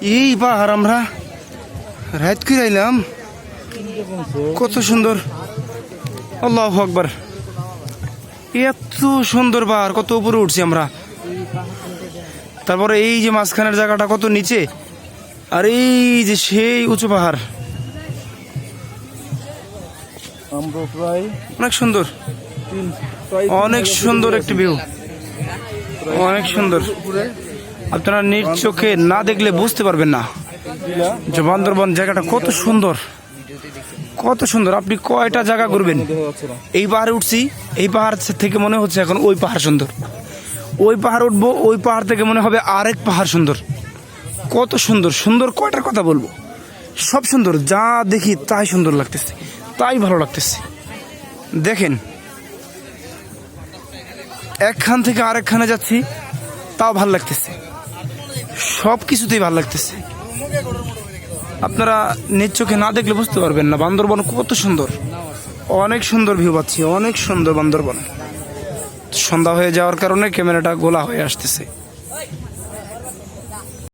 এই পাহাড় আমরা রাত করে আইলাম। কত সুন্দর। আল্লাহ আকবার। এত সুন্দর পাহাড় কত উপরে উঠছি আমরা। তারপরে এই যে মাঝখানের জায়গাটা কত নিচে আর এই যে সেই উঁচু পাহাড়। অনেক সুন্দর। অনেক সুন্দর একটি ভিউ অনেক সুন্দর। উপরে আপনারা নিজ চোখে না দেখলে বুঝতে পারবেন না। যে বান্দরবন জায়গাটা কত সুন্দর। কত সুন্দর। আপনি কয়টা জায়গা ঘুরবেন? এই পাহাড়ে উঠছি, এই পাহাড় থেকে মনে হচ্ছে এখন ওই পাহাড় সুন্দর। ওই পাহাড় উঠবো, ওই পাহাড় থেকে মনে হবে আরেক পাহাড় সুন্দর। কত সুন্দর সুন্দর কয়টার কথা বলব? সব সুন্দর, যা দেখি তাই সুন্দর লাগতেছে, তাই ভালো লাগতেছে। দেখেন, একখান থেকে আরেকখানে যাচ্ছি, তাও ভালো লাগতেছে। সব কিছুতেই ভালো লাগতেছে। আপনারা নিজ চোখে না দেখলে বুঝতে পারবেন না, বান্দরবন কত সুন্দর। অনেক সুন্দর ভিউ পাচ্ছি, অনেক সুন্দর বান্দরবন। সন্ধ্যা হয়ে যাওয়ার কারণে ক্যামেরাটা গোলা হয়ে আসতেছে।